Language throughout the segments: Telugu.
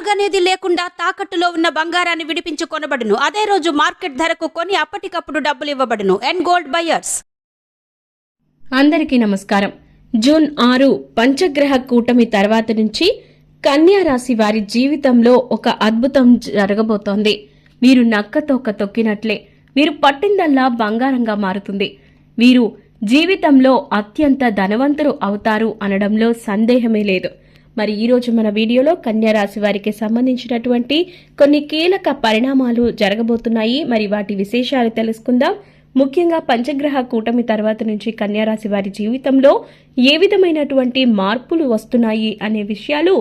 అడుగనేది లేకుండా తాకట్టులో ఉన్న బంగారాన్ని విడిపించి కొనబడును అదే రోజు మార్కెట్ ధరకు కొని అప్పటికప్పుడు డబ్బులు ఇవ్వబడును. అండ్ గోల్డ్ బయర్స్ అందరికీ నమస్కారం. జూన్ ఆరు పంచగ్రహ కూటమి తర్వాత నుంచి కన్యా రాశి వారి జీవితంలో ఒక అద్భుతం జరగబోతోంది. మీరు నక్క తొక్క తొక్కినట్లే. మీరు పట్టిందల్లా బంగారంగా మారుతుంది. వీరు జీవితంలో అత్యంత ధనవంతులు అవుతారు అనడంలో సందేహమే లేదు. మరి ఈరోజు మన వీడియోలో కన్యా రాశి వారికి సంబంధించినటువంటి కొన్ని కీలక పరిణామాలు జరగబోతున్నాయి. మరి వాటి విశేషాలు తెలుసుకుందాం. ముఖ్యంగా పంచగ్రహ కూటమి తర్వాత నుంచి కన్యారాశి వారి జీవితంలో ఏ విధమైనటువంటి మార్పులు వస్తున్నాయి అనే విషయాలు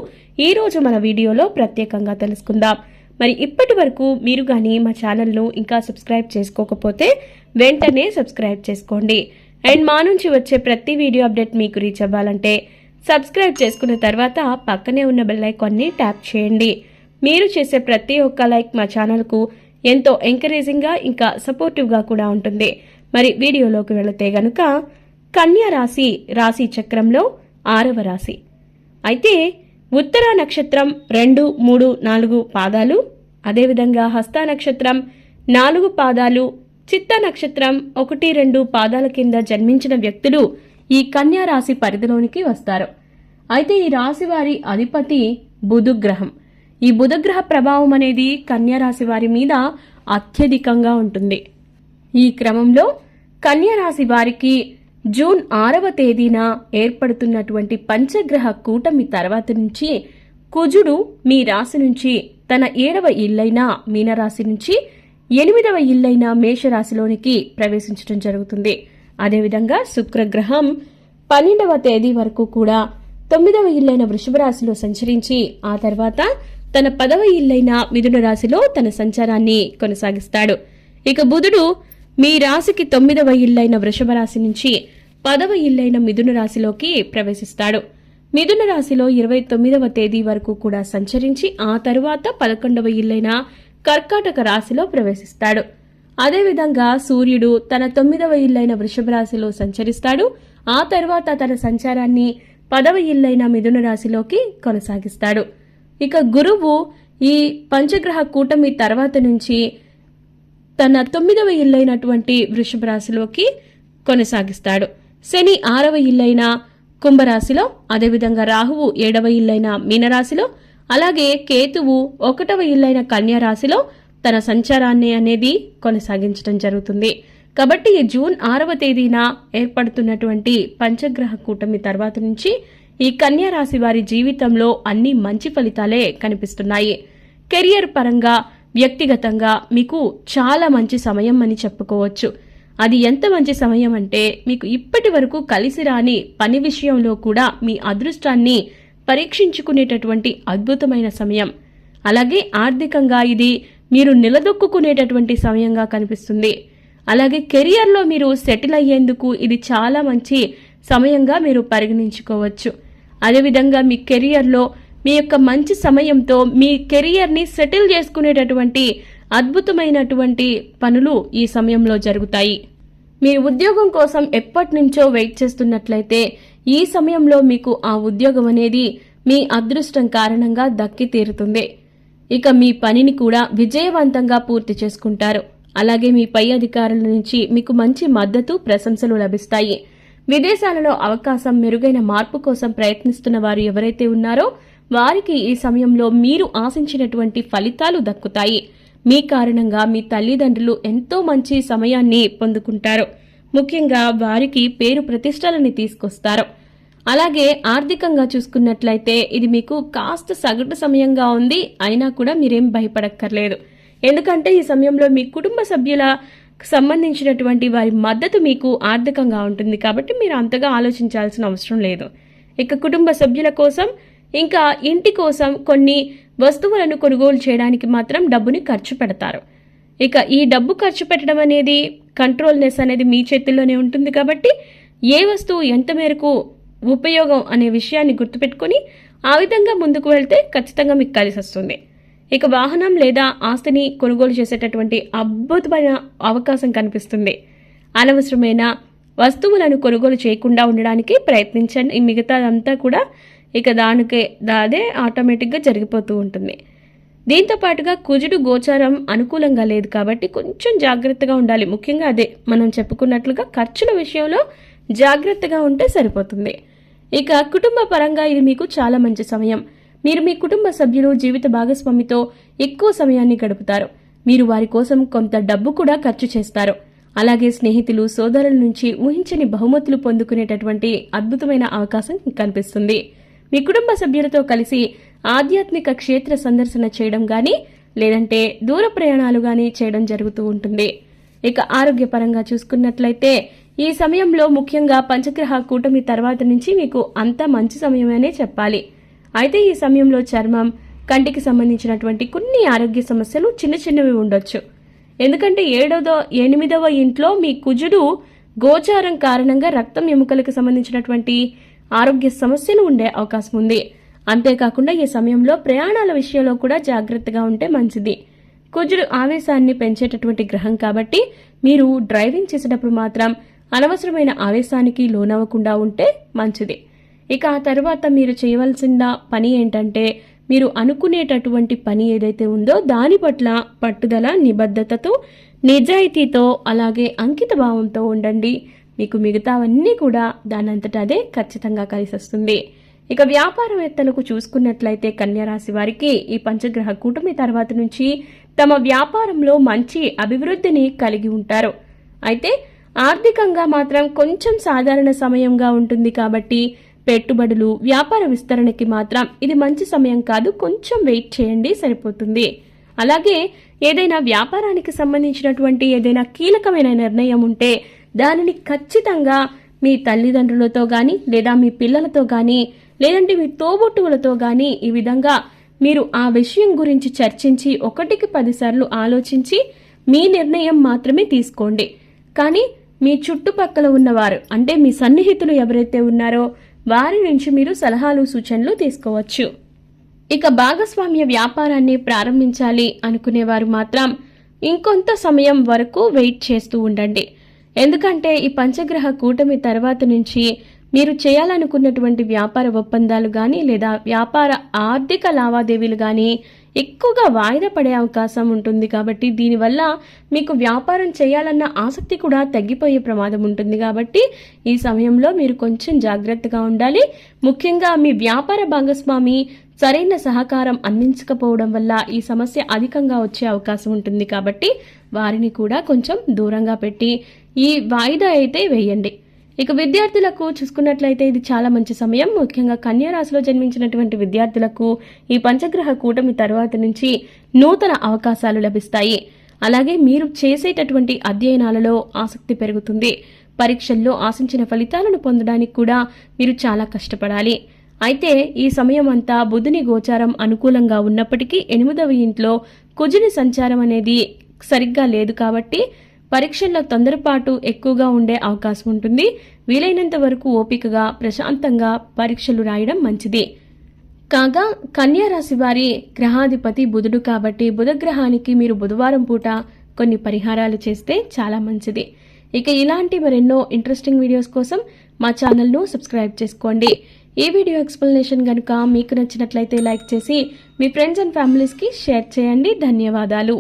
ఈరోజు మన వీడియోలో ప్రత్యేకంగా తెలుసుకుందాం. మరి ఇప్పటి వరకు మీరు కానీ మా ఛానల్ను ఇంకా సబ్స్క్రైబ్ చేసుకోకపోతే వెంటనే సబ్స్క్రైబ్ చేసుకోండి. అండ్ మా నుంచి వచ్చే ప్రతి వీడియో అప్డేట్ మీకు రీచ్ అవ్వాలంటే సబ్స్క్రైబ్ చేసుకున్న తర్వాత పక్కనే ఉన్న బెల్ ఐకాన్ని ట్యాప్ చేయండి. మీరు చేసే ప్రతి ఒక్క లైక్ మా ఛానల్కు ఎంతో ఎంకరేజింగ్గా ఇంకా సపోర్టివ్గా కూడా ఉంటుంది. మరి వీడియోలోకి వెళితే గనుక కన్యా రాశి రాశి చక్రంలో ఆరవ రాశి. అయితే ఉత్తర నక్షత్రం రెండు మూడు నాలుగు పాదాలు అదేవిధంగా హస్త నక్షత్రం నాలుగు పాదాలు చిత్త నక్షత్రం ఒకటి రెండు పాదాల కింద జన్మించిన వ్యక్తులు ఈ కన్యా రాశి పరిధిలోనికి వస్తారు. అయితే ఈ రాశి వారి అధిపతి బుధుగ్రహం. ఈ బుధగ్రహ ప్రభావం అనేది కన్యా రాశి వారి మీద అత్యధికంగా ఉంటుంది. ఈ క్రమంలో కన్యా రాశి వారికి జూన్ ఆరవ తేదీన ఏర్పడుతున్నటువంటి పంచగ్రహ కూటమి తర్వాత నుంచి కుజుడు మీ రాశి నుంచి తన ఏడవ ఇల్లైన మీనరాశి నుంచి ఎనిమిదవ ఇల్లైన మేషరాశిలోనికి ప్రవేశించడం జరుగుతుంది. అదేవిధంగా శుక్రగ్రహం పన్నెండవ తేదీ వరకు కూడా తొమ్మిదవ ఇల్లైన వృషభ రాశిలో సంచరించి ఆ తర్వాత తన పదవ ఇల్లైన మిథున రాశిలో తన సంచారాన్ని కొనసాగిస్తాడు. ఇక బుధుడు మీ రాశికి తొమ్మిదవ ఇల్లైన వృషభ రాశి నుంచి పదవ ఇల్లైన మిథున రాశిలోకి ప్రవేశిస్తాడు. మిథున రాశిలో ఇరవై తొమ్మిదవ తేదీ వరకు కూడా సంచరించి ఆ తరువాత పదకొండవ ఇల్లైన కర్కాటక రాశిలో ప్రవేశిస్తాడు. అదేవిధంగా సూర్యుడు తన తొమ్మిదవ ఇల్లైన వృషభ రాశిలో సంచరిస్తాడు. ఆ తర్వాత తన సంచారాన్ని పదవ ఇల్లైన మిథున రాశిలోకి కొనసాగిస్తాడు. ఇక గురువు ఈ పంచగ్రహ కూటమి తర్వాత నుంచి తన తొమ్మిదవ ఇల్లైనటువంటి వృషభ రాశిలోకి కొనసాగిస్తాడు. శని ఆరవ ఇల్లైన కుంభరాశిలో అదేవిధంగా రాహువు ఏడవ ఇల్లైన మీనరాశిలో అలాగే కేతువు ఒకటవ ఇల్లైన కన్యా రాశిలో తన సంచారాన్ని అనేది కొనసాగించడం జరుగుతుంది. కాబట్టి ఈ జూన్ ఆరవ తేదీన ఏర్పడుతున్నటువంటి పంచగ్రహ కూటమి తర్వాత నుంచి ఈ కన్యా రాశి వారి జీవితంలో అన్ని మంచి ఫలితాలే కనిపిస్తున్నాయి. కెరియర్ పరంగా వ్యక్తిగతంగా మీకు చాలా మంచి సమయం అని చెప్పుకోవచ్చు. అది ఎంత మంచి సమయం అంటే మీకు ఇప్పటి వరకు కలిసి రాని పని విషయంలో కూడా మీ అదృష్టాన్ని పరీక్షించుకునేటటువంటి అద్భుతమైన సమయం. అలాగే ఆర్థికంగా ఇది మీరు నిలదొక్కునేటటువంటి సమయంగా కనిపిస్తుంది. అలాగే కెరియర్లో మీరు సెటిల్ అయ్యేందుకు ఇది చాలా మంచి సమయంగా మీరు పరిగణించుకోవచ్చు. అదేవిధంగా మీ కెరియర్లో మీ యొక్క మంచి సమయంతో మీ కెరియర్ని సెటిల్ చేసుకునేటటువంటి అద్భుతమైనటువంటి పనులు ఈ సమయంలో జరుగుతాయి. మీరు ఉద్యోగం కోసం ఎప్పటి నుంచో వెయిట్ చేస్తున్నట్లయితే ఈ సమయంలో మీకు ఆ ఉద్యోగం అనేది మీ అదృష్టం కారణంగా దక్కి తీరుతుంది ఇక మీ పనిని కూడా విజయవంతంగా పూర్తి చేసుకుంటారు. అలాగే మీ పై అధికారుల నుంచి మీకు మంచి మద్దతు ప్రశంసలు లభిస్తాయి. విదేశాలలో అవకాశం మెరుగైన మార్పు కోసం ప్రయత్నిస్తున్న వారు ఎవరైతే ఉన్నారో వారికి ఈ సమయంలో మీరు ఆశించినటువంటి ఫలితాలు దక్కుతాయి. మీ కారణంగా మీ తల్లిదండ్రులు ఎంతో మంచి సమయాన్ని పొందుకుంటారు. ముఖ్యంగా వారికి పేరు ప్రతిష్టలని తీసుకొస్తారు. అలాగే ఆర్థికంగా చూసుకున్నట్లయితే ఇది మీకు కాస్త సగటు సమయంగా ఉంది అయినా కూడా మీరేం భయపడక్కర్లేదు. ఎందుకంటే ఈ సమయంలో మీ కుటుంబ సభ్యుల సంబంధించినటువంటి వారి మద్దతు మీకు ఆర్థికంగా ఉంటుంది కాబట్టి మీరు అంతగా ఆలోచించాల్సిన అవసరం లేదు. ఇక కుటుంబ సభ్యుల కోసం ఇంకా ఇంటి కోసం కొన్ని వస్తువులను కొనుగోలు చేయడానికి మాత్రం డబ్బుని ఖర్చు పెడతారు. ఇక ఈ డబ్బు ఖర్చు పెట్టడం అనేది కంట్రోల్నెస్ అనేది మీ చేతుల్లోనే ఉంటుంది కాబట్టి ఏ వస్తువు ఎంత మేరకు ఉపయోగం అనే విషయాన్ని గుర్తుపెట్టుకొని ఆ విధంగా ముందుకు వెళ్తే ఖచ్చితంగా మీకు కలిసి వస్తుంది. ఇక వాహనం లేదా ఆస్తిని కొనుగోలు చేసేటటువంటి అద్భుతమైన అవకాశం కనిపిస్తుంది. అనవసరమైన వస్తువులను కొనుగోలు చేయకుండా ఉండడానికి ప్రయత్నించండి. ఈ మిగతాదంతా కూడా ఇక దానికే అదే ఆటోమేటిక్గా జరిగిపోతూ ఉంటుంది. దీంతో పాటుగా కుజుడు గోచారం అనుకూలంగా లేదు కాబట్టి కొంచెం జాగ్రత్తగా ఉండాలి. ముఖ్యంగా అదే మనం చెప్పుకున్నట్లుగా ఖర్చుల విషయంలో జాగ్రత్తగా ఉంటే సరిపోతుంది. ఇక కుటుంబ పరంగా ఇది మీకు చాలా మంచి సమయం. మీరు మీ కుటుంబ సభ్యులు జీవిత భాగస్వామితో ఎక్కువ సమయాన్ని గడుపుతారు. మీరు వారి కోసం కొంత డబ్బు కూడా ఖర్చు చేస్తారు. అలాగే స్నేహితులు సోదరుల నుంచి ఊహించని బహుమతులు పొందుకునేటటువంటి అద్భుతమైన అవకాశం కనిపిస్తుంది. మీ కుటుంబ సభ్యులతో కలిసి ఆధ్యాత్మిక క్షేత్ర సందర్శన చేయడం గాని లేదంటే దూర ప్రయాణాలు గాని చేయడం జరుగుతూ ఉంటుంది. ఇక ఆరోగ్యపరంగా చూసుకున్నట్లయితే ఈ సమయంలో ముఖ్యంగా పంచగ్రహ కూటమి తర్వాత నుంచి మీకు అంత మంచి సమయమనే చెప్పాలి. అయితే ఈ సమయంలో చర్మం కంటికి సంబంధించినటువంటి కొన్ని ఆరోగ్య సమస్యలు చిన్న చిన్నవి ఉండొచ్చు. ఎందుకంటే ఏడవ ఎనిమిదవ ఇంట్లో మీ కుజుడు గోచారం కారణంగా రక్తం ఎముకలకు సంబంధించినటువంటి ఆరోగ్య సమస్యలు ఉండే అవకాశం ఉంది. అంతేకాకుండా ఈ సమయంలో ప్రయాణాల విషయంలో కూడా జాగ్రత్తగా ఉంటే మంచిది. కుజుడు ఆవేశాన్ని పెంచేటటువంటి గ్రహం కాబట్టి మీరు డ్రైవింగ్ చేసేటప్పుడు మాత్రం అనవసరమైన ఆవేశానికి లోనవ్వకుండా ఉంటే మంచిది. ఇక ఆ తర్వాత మీరు చేయవలసిన పని ఏంటంటే మీరు అనుకునేటటువంటి పని ఏదైతే ఉందో దాని పట్ల పట్టుదల నిబద్ధతతో నిజాయితీతో అలాగే అంకిత భావంతో ఉండండి. మీకు మిగతావన్నీ కూడా దానంతట అదే ఖచ్చితంగా కలిసి వస్తుంది. ఇక వ్యాపారవేత్తలకు చూసుకున్నట్లయితే కన్యారాశి వారికి ఈ పంచగ్రహ కూటమి తర్వాత నుంచి తమ వ్యాపారంలో మంచి అభివృద్ధిని కలిగి ఉంటారు. అయితే ఆర్థికంగా మాత్రం కొంచెం సాధారణ సమయంగా ఉంటుంది కాబట్టి పెట్టుబడులు వ్యాపార విస్తరణకి మాత్రం ఇది మంచి సమయం కాదు కొంచెం వెయిట్ చేయండి సరిపోతుంది. అలాగే ఏదైనా వ్యాపారానికి సంబంధించినటువంటి ఏదైనా కీలకమైన నిర్ణయం ఉంటే దానిని ఖచ్చితంగా మీ తల్లిదండ్రులతో కానీ లేదా మీ పిల్లలతో కానీ లేదంటే మీ తోబుట్టువులతో కానీ ఈ విధంగా మీరు ఆ విషయం గురించి చర్చించి ఒకటికి పదిసార్లు ఆలోచించి మీ నిర్ణయం మాత్రమే తీసుకోండి. కానీ మీ చుట్టుపక్కల ఉన్నవారు అంటే మీ సన్నిహితులు ఎవరైతే ఉన్నారో వారి నుంచి మీరు సలహాలు సూచనలు తీసుకోవచ్చు. ఇక భాగస్వామ్య వ్యాపారాన్ని ప్రారంభించాలి అనుకునేవారు మాత్రం ఇంకొంత సమయం వరకు వెయిట్ చేస్తూ ఉండండి. ఎందుకంటే ఈ పంచగ్రహ కూటమి తర్వాత నుంచి మీరు చేయాలనుకున్నటువంటి వ్యాపార ఒప్పందాలు కానీ లేదా వ్యాపార ఆర్థిక లావాదేవీలు కానీ ఎక్కువగా వాయిదా పడే అవకాశం ఉంటుంది కాబట్టి దీనివల్ల మీకు వ్యాపారం చేయాలన్న ఆసక్తి కూడా తగ్గిపోయే ప్రమాదం ఉంటుంది కాబట్టి ఈ సమయంలో మీరు కొంచెం జాగ్రత్తగా ఉండాలి. ముఖ్యంగా మీ వ్యాపార భాగస్వామి సరైన సహకారం అందించకపోవడం వల్ల ఈ సమస్య అధికంగా వచ్చే అవకాశం ఉంటుంది కాబట్టి వారిని కూడా కొంచెం దూరంగా పెట్టి ఈ వాయిదా అయితే వేయండి. ఇక విద్యార్థులకు చూసుకున్నట్లయితే ఇది చాలా మంచి సమయం. ముఖ్యంగా కన్యా రాశిలో జన్మించినటువంటి విద్యార్థులకు ఈ పంచగ్రహ కూటమి తర్వాత నుంచి నూతన అవకాశాలు లభిస్తాయి. అలాగే మీరు చేసేటటువంటి అధ్యయనాలలో ఆసక్తి పెరుగుతుంది. పరీక్షల్లో ఆశించిన ఫలితాలను పొందడానికి కూడా మీరు చాలా కష్టపడాలి. అయితే ఈ సమయం అంతా బుధుని గోచారం అనుకూలంగా ఉన్నప్పటికీ ఎనిమిదవ ఇంట్లో కుజుని సంచారం అనేది సరిగ్గా లేదు కాబట్టి పరీక్షల్లో తొందరపాటు ఎక్కువగా ఉండే అవకాశం ఉంటుంది. వీలైనంత వరకు ఓపికగా ప్రశాంతంగా పరీక్షలు రాయడం మంచిది. కాగా కన్యారాశి వారి గ్రహాధిపతి బుధుడు కాబట్టి బుధగ్రహానికి మీరు బుధవారం పూట కొన్ని పరిహారాలు చేస్తే చాలా మంచిది. ఇక ఇలాంటి మరెన్నో ఇంట్రెస్టింగ్ వీడియోస్ కోసం మా ఛానల్ను సబ్స్క్రైబ్ చేసుకోండి. ఈ వీడియో ఎక్స్ప్లెనేషన్ కనుక మీకు నచ్చినట్లయితే లైక్ చేసి మీ ఫ్రెండ్స్ అండ్ ఫ్యామిలీస్కి షేర్ చేయండి. ధన్యవాదాలు.